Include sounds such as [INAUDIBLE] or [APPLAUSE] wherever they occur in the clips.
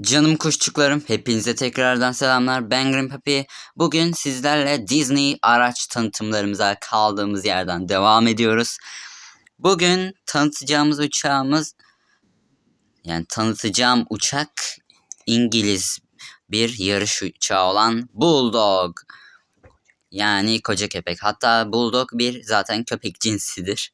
Canım kuşçuklarım, hepinize tekrardan selamlar. Ben Green Papi. Bugün sizlerle Disney araç tanıtımlarımıza kaldığımız yerden devam ediyoruz. Bugün tanıtacağımız uçağımız, yani tanıtacağım uçak İngiliz bir yarış uçağı olan Bulldog. Yani koca köpek. Hatta Bulldog bir zaten köpek cinsidir.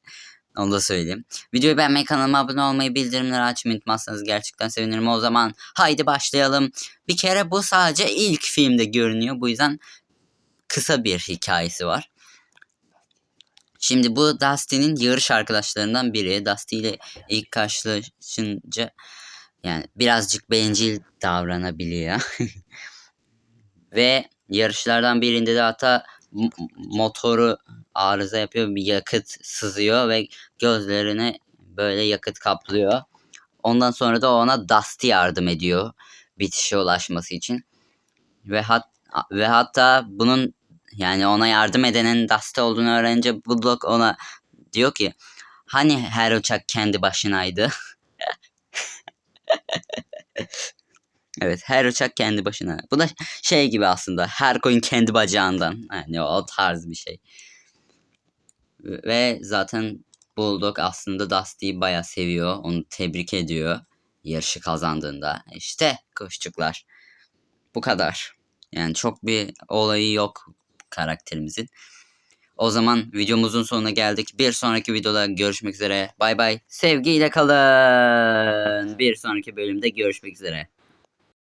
Onu da söyleyeyim. Videoyu beğenmeyi, kanalıma abone olmayı, bildirimleri açmayı unutmazsanız gerçekten sevinirim. O zaman haydi başlayalım. Bir kere bu sadece ilk filmde görünüyor. Bu yüzden kısa bir hikayesi var. Şimdi bu Dusty'nin yarış arkadaşlarından biri. Dusty ile ilk karşılaşınca yani birazcık bencil davranabiliyor. [LAUGHS] Ve yarışlardan birinde de hatta motoru arıza yapıyor bir yakıt sızıyor ve gözlerine böyle yakıt kaplıyor. Ondan sonra da ona Dusty yardım ediyor bitişe ulaşması için. Ve hat ve hatta bunun yani ona yardım edenin Dusty olduğunu öğrenince Bulldog ona diyor ki hani her uçak kendi başınaydı. [LAUGHS] evet her uçak kendi başına. Bu da şey gibi aslında her koyun kendi bacağından. Yani o tarz bir şey. Ve zaten Bulldog aslında Dusty'yi baya seviyor. Onu tebrik ediyor. Yarışı kazandığında. İşte kuşçuklar. Bu kadar. Yani çok bir olayı yok karakterimizin. O zaman videomuzun sonuna geldik. Bir sonraki videoda görüşmek üzere. Bay bay. Sevgiyle kalın. Bir sonraki bölümde görüşmek üzere.